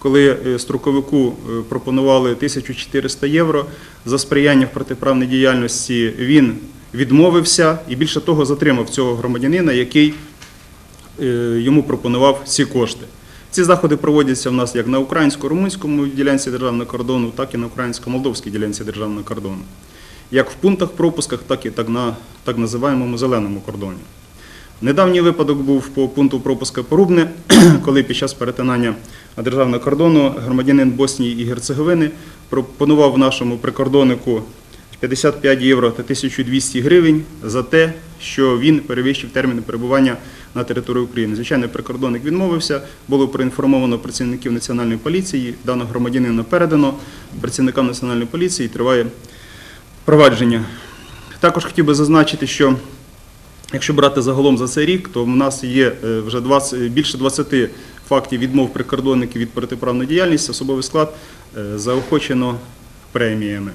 коли е, строковику е, пропонували 1400 євро за сприяння в протиправній діяльності, він відмовився і більше того затримав цього громадянина, який е, йому пропонував ці кошти. Ці заходи проводяться в нас як на українсько-румунському ділянці державного кордону, так і на українсько-молдовській ділянці державного кордону. Як в пунктах пропусках, так і так на так називаємому зеленому кордоні. Недавній випадок був по пункту пропуска Порубне, коли під час перетинання державного кордону громадянин Боснії і Герцеговини пропонував нашому прикордоннику 55 євро та 1200 гривень за те, що він перевищив терміни перебування на території України. Звичайно, прикордонник відмовився, було проінформовано працівників національної поліції, даного громадянина передано працівникам національної поліції триває провадження. Також хотів би зазначити, що якщо брати загалом за цей рік, то в нас є е, вже 20, більше 20 фактів відмов прикордонників від протиправної діяльності, особовий склад е, заохочено преміями.